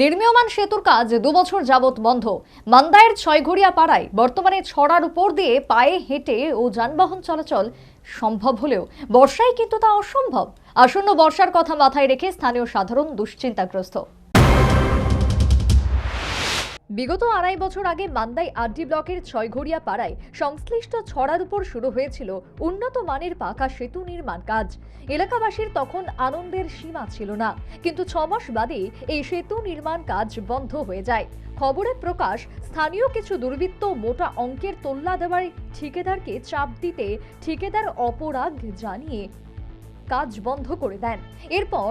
নির্মীয়মান সেতুর কাজ দুবছর যাবৎ বন্ধ। মান্দায়ের ছয়ঘড়িয়া পাড়ায় বর্তমানে ছড়ার উপর দিয়ে পায়ে হেঁটে ও যানবাহন চলাচল সম্ভব হলেও বর্ষায় কিন্তু তা অসম্ভব। আসন্ন বর্ষার কথা মাথায় রেখে স্থানীয় সাধারণ দুশ্চিন্তাগ্রস্ত। বিগত আড়াই বছর আগে মান্দাই আড্ডি ব্লকের ছয়ঘড়িয়া পাড়ায় সংশ্লিষ্ট ছড়ার উপর শুরু হয়েছিল উন্নত মানের পাকা সেতু নির্মাণ কাজ। এলাকাবাসীর তখন আনন্দের সীমা ছিল না, কিন্তু ছ মাস বাদে এই সেতু নির্মাণ কাজ বন্ধ হয়ে যায়। খবরে প্রকাশ, স্থানীয় কিছু দুর্বৃত্ত মোটা অঙ্কের তোল্লা দেওয়ার ঠিকাদারকে চাপ দিতে ঠিকাদার অপরাগ জানিয়ে কাজ বন্ধ করে দেন। এরপর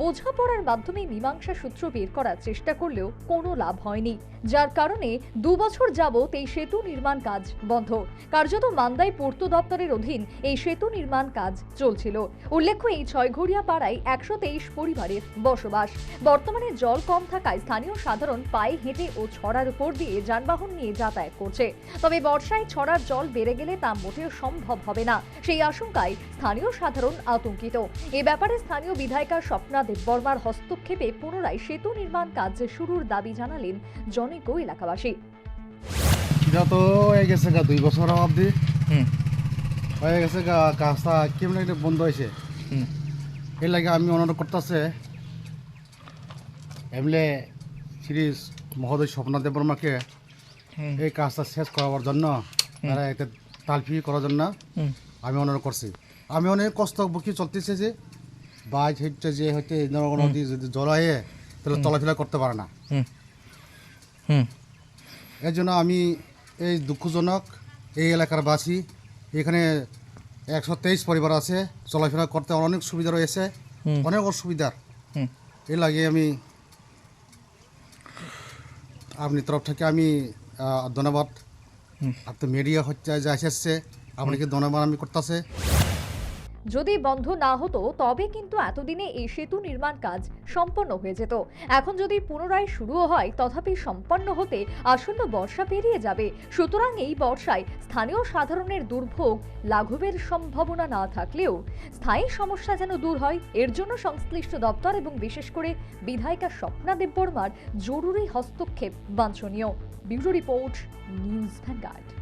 বোঝাপড়ার মাধ্যমে মীমাংসা সূত্র বের করার চেষ্টা করলেও কোনো লাভ হয়নি। যার কারণে দু বছর যাবৎ এই সেতু নির্মাণ কাজ বন্ধ। কার্যত মান্দাই পূর্ত দপ্তরের অধীন এই সেতু নির্মাণ কাজ চলছিল। উল্লেখ্য, এই ছয়ঘড়িয়া পাড়ায় একশো তেইশ পরিবারের বসবাস। বর্তমানে জল কম থাকায় স্থানীয় সাধারণ পায়ে হেঁটে ও ছড়ার উপর দিয়ে যানবাহন নিয়ে যাতায়াত করছে। তবে বর্ষায় ছড়ার জল বেড়ে গেলে তা মোটেও সম্ভব হবে না। সেই আশঙ্কায় স্থানীয় সাধারণ আতঙ্কিত। এ ব্যাপারে স্থানীয় বিধায়িকা স্বপ্না দেববর্মার হস্তক্ষেপে পুনরায় সেতু নির্মাণ কাজ শুরুর দাবি জানালেন জনৈক এলাকাবাসী। এটা তো হয়ে গেছে গা দুই বছর অবধি। হয়ে গেছে গা কাজটা কেমন একটা বন্ধ হয়েছে? এর লাগে আমি অনুরোধ করতেছে এমলে শ্রী মহোদয় স্বপ্ন দেববর্মাকে হুম। এই কাজটা শেষ করাবার জন্য তারা একটা তালফি করার জন্য আমি অনুরোধ করছি। আমি অনেক কষ্ট বুকি চলতেছে যে বাইক হচ্ছে যে হচ্ছে নদী যদি জল হয় তাহলে চলাফেরা করতে পারে না। এর জন্য আমি এই দুঃখজনক এই এলাকার বাসী এখানে একশো তেইশ পরিবার আছে চলাফেরা করতে অনেক সুবিধা রয়েছে অনেক অসুবিধার। এর লাগে আমি আপনি তরফ থেকে আমি ধন্যবাদ। আপনি মিডিয়া হচ্ছে যে এসেছে আপনাকে ধন্যবাদ আমি করতেছে। যদি বন্ধ না হতো, তবে কিন্তু এতদিনে এই সেতু নির্মাণ কাজ সম্পন্ন হয়ে যেত। এখন যদি পুনরায় শুরুও হয়, তথাপি সম্পন্ন হতে আসন্ন বর্ষা পেরিয়ে যাবে। সুতরাং এই বর্ষায় স্থানীয় সাধারণের দুর্ভোগ লাঘবের সম্ভাবনা না থাকলেও স্থায়ী সমস্যা যেন দূর হয়, এর জন্য সংশ্লিষ্ট দপ্তর এবং বিশেষ করে বিধায়িকা স্বপ্না দেববর্মার জরুরি হস্তক্ষেপ বাঞ্ছনীয়। Bureau report, news Vanguard.